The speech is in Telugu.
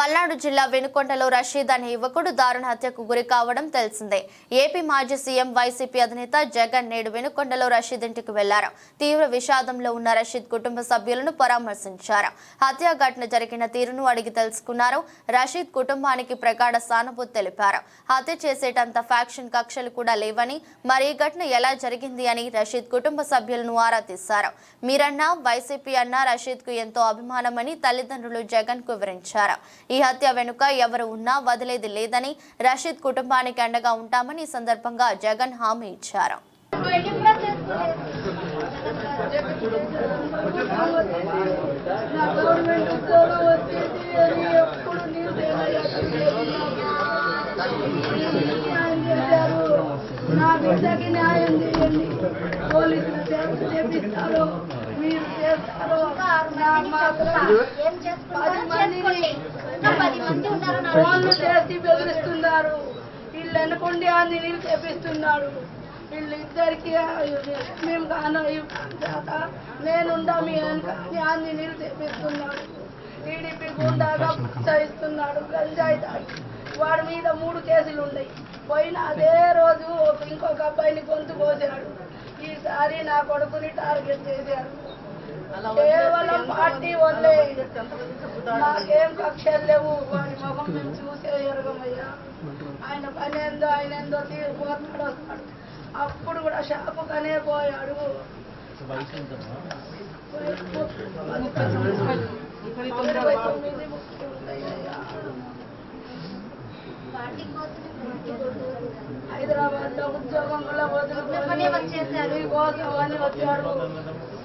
పల్నాడు జిల్లా వెనుకొండలో రషీద్ అనే యువకుడు దారుణ హత్యకు గురి కావడం తెలిసిందే. ఏపీ మాజీ సీఎం వైసీపీ అధినేత జగన్ నేడు వెనుకొండలో రషీద్ ఇంటికి వెళ్ళారు. తీవ్ర విషాదంలో ఉన్న రషీద్ కుటుంబ సభ్యులను పరామర్శించారు. హత్య ఘటన జరిగిన తీరును అడిగి తెలుసుకున్నారు. రషీద్ కుటుంబానికి ప్రగాఢ సానుభూతి తెలిపారు. హత్య చేసేటంత ఫ్యాక్షన్ కక్షలు కూడా లేవని మరి ఈ ఘటన ఎలా జరిగింది అని రషీద్ కుటుంబ సభ్యులను ఆరా తీశారు. మీరన్నా వైసీపీ అన్న రషీద్కు ఎంతో అభిమానమని తల్లిదండ్రులు జగన్కు వివరించారు. ఈ హత్య వెనుక ఎవరు ఉన్నా వదిలేది లేదని రషీద్ కుటుంబానికి అండగా ఉంటామని ఈ సందర్భంగా జగన్ హామీ ఇచ్చారు. నా బిడ్డకి న్యాయం చేయండి పోలీసులు చేత మీరు చేస్తారు వీళ్ళు అనుకోండి చేపిస్తున్నాడు. వీళ్ళు ఇద్దరికి మేము కాను నేనుండా మీ వెనక ఆంజనీయులు చేపిస్తున్నాడు. టీడీపీ గుండాగా ప్రోత్సహిస్తున్నాడు గంజాయి తాగి. వాడి మీద మూడు కేసులు ఉన్నాయి పోయిన అదే రోజు ఇంకొక అబ్బాయిని గొంతు కోసాడు. ఈసారి నా కొడుకుని టార్గెట్ చేశాడు కేవలం పార్టీ వల్లే నాకేం కక్షలు లేవు. వాడి ముఖం మేము చూసే ఎరగమయ్యా. ఆయన పని ఏందో ఆయన ఏందో తీరిపోతాడు వస్తాడు అప్పుడు కూడా షాపు కనే పోయాడు. ఇరవై తొమ్మిది. హైదరాబాద్లో ఉద్యోగం కూడా వచ్చేసారు కోసం అని వచ్చాడు.